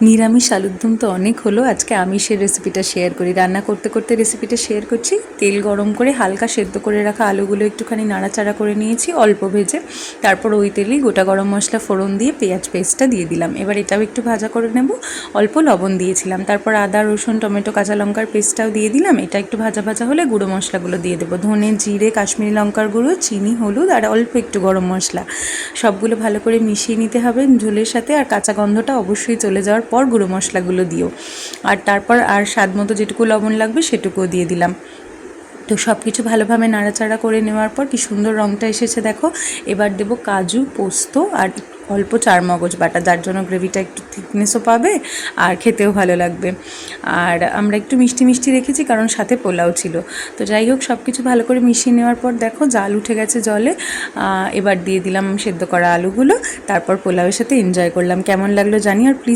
নিরামিষ আলুর দম তো অনেক হলো। আজকে আমিষের রেসিপিটা শেয়ার করি। রান্না করতে করতে রেসিপিটা শেয়ার করছি। তেল গরম করে হালকা সেদ্ধ করে রাখা আলুগুলো একটুখানি নাড়াচাড়া করে নিয়েছি অল্প ভেজে। তারপর ওই তেলেই গোটা গরম মশলা, ফোড়ন দিয়ে পেঁয়াজ পেস্টটা দিয়ে দিলাম। এবার এটাও একটু ভাজা করে নেব। অল্প লবণ দিয়েছিলাম। তারপর আদা, রসুন, টমেটো, কাঁচা লঙ্কার পেস্টটাও দিয়ে দিলাম। এটা একটু ভাজা ভাজা হলে গুঁড়ো মশলাগুলো দিয়ে দেবো। ধনে, জিরে, কাশ্মীরি লঙ্কার গুঁড়ো, চিনি, হলুদ আর অল্প একটু গরম মশলা। সবগুলো ভালো করে মিশিয়ে নিতে হবে ঝোলের সাথে। আর কাঁচা গন্ধটা অবশ্যই চলে যাওয়ার পর গুঁড়ো মশলাগুলো দিও। আর তারপর আর স্বাদ মতো যেটুকু লবণ লাগবে সেটুকুও দিয়ে দিলাম। তো সব কিছু ভালোভাবে নাড়াচাড়া করে নেওয়ার পর কি সুন্দর রঙটা এসেছে দেখো। এবার দেবো কাজু, পোস্ত আর অল্প চার মগজ বাটা, যার জন্য গ্রেভিটা একটু থিকনেসও পাবে আর খেতেও ভালো লাগবে। আর আমরা একটু মিষ্টি মিষ্টি রেখেছি কারণ সাথে পোলাও ছিল। তো যাই হোক সব কিছু ভালো করে মিশিয়ে নেওয়ার পর দেখো জাল উঠে গেছে জলে। এবার দিয়ে দিলাম সেদ্ধ করা আলুগুলো। তারপর পোলাওয়ের সাথে এনজয় করলাম। কেমন লাগল জানি আর প্লিজ